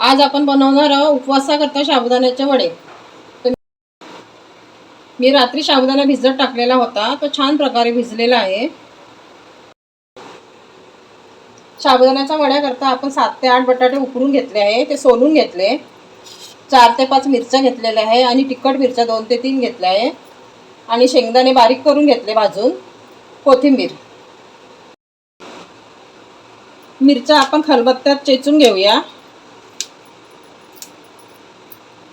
आज आपण बनवणार आहोत उपवासाकरता साबुदाण्याचे वडे. मी रात्री साबुदाणा भिजत टाकलेला होता तो छान प्रकारे भिजलेला आहे. साबुदाण्याच्या वड्याकरता आपण सात ते आठ बटाटे उकडून घेतले आहे ते सोलून घेतले. चार ते पाच मिरच्या घेतलेल्या आहे आणि तिखट मिरच्या दोन ते तीन घेतल्या आहे. आणि शेंगदाणे बारीक करून घेतले भाजून. कोथिंबीर. मिरच्या आपण खलबत्त्यात चेचून घेऊया.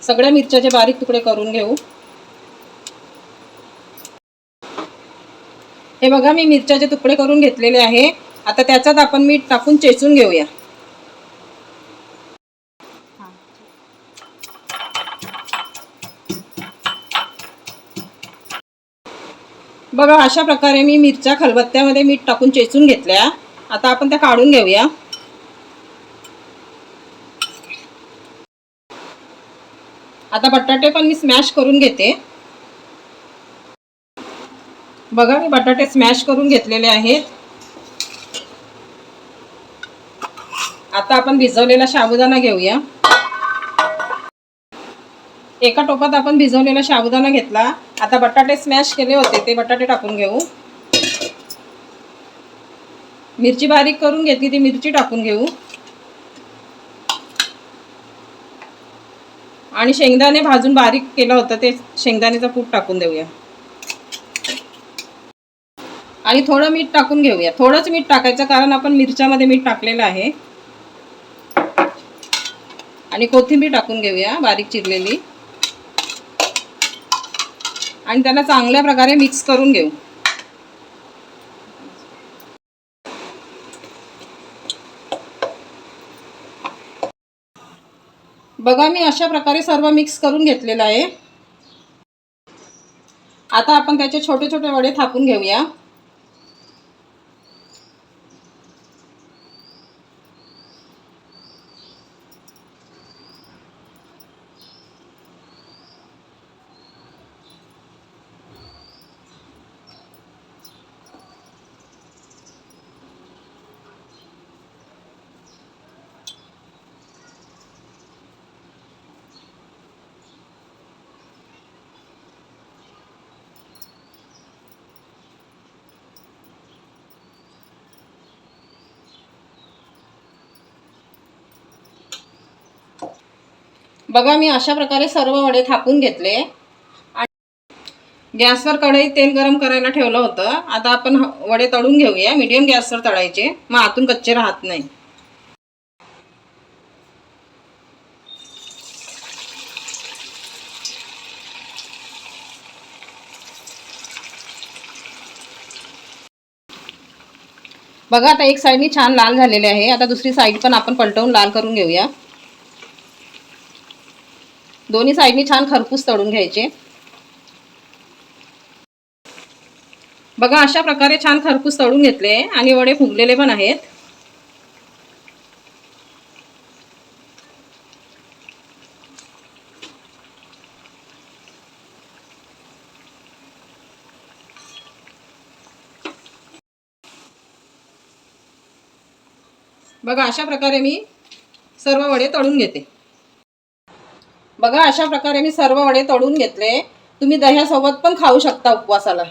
सगळ्या मिरच्याचे बारीक तुकडे करून घेऊ. हे बघा मी मिरच्याचे तुकडे करून घेतलेले आहे. आता त्याच्यात आपण मीठ टाकून चेचून घेऊया. बघा अशा प्रकारे मी मिरच्या खलबत्त्यामध्ये मीठ टाकून चेचून घेतल्या. आता आपण त्या काढून घेऊया. आता बटाटे पण मी स्मॅश करून घेते. बघा मी बटाटे स्मॅश करून घेतलेले आहेत. आता आपण भिजवलेला साबुदाणा घेऊया. एका टोपात आपण भिजवलेला साबुदाणा घेतला. आता बटाटे स्मॅश केले होते ते बटाटे टाकून घेऊ. मिरची बारीक करून घेतली ती मिरची टाकून घेऊ. आणि शेंगदाणे भाजून बारीक केलं होतं ते शेंगदाण्याचं पूट टाकून देऊया. आणि थोडं मीठ टाकून घेऊया. थोडंच मीठ टाकायचं कारण आपण मिरच्यामध्ये मीठ टाकलेलं आहे. आणि कोथिंबीर टाकून घेऊया बारीक चिरलेली. आणि त्यांना चांगल्या प्रकारे मिक्स करून घेऊ. बघा मी अशा प्रकारे सर्व मिक्स करून घेतलेलं आहे. आता आपण त्याचे छोटे छोटे वडे थापून घेऊया. बघा मी अशा प्रकारे सर्व वडे थापून घेतले. आणि गॅसवर कढई तेल गरम करायला ठेवलं होतं. आता आपण वडे तळून घेऊया. मीडियम गॅसवर तळायचे. मग आतून कच्चे राहत नाही. बघा आता एक साईडनी छान लाल झालेले आहे. आता दुसरी साईड पण आपण पलटवून लाल करून घेऊया. दोन्ही साईडनी छान खरपूस तळून घ्यायचे. बघा अशा प्रकारे छान खरपूस तळून घेतले आणि वडे फुगलेले पण आहेत. बघा अशा प्रकारे मी सर्व वडे तळून घेते. बघा अशा प्रकारे मी सर्व वडे तळून घेतले. तुम्ही दह्यासोबत पण खाऊ शकता उपवासाला.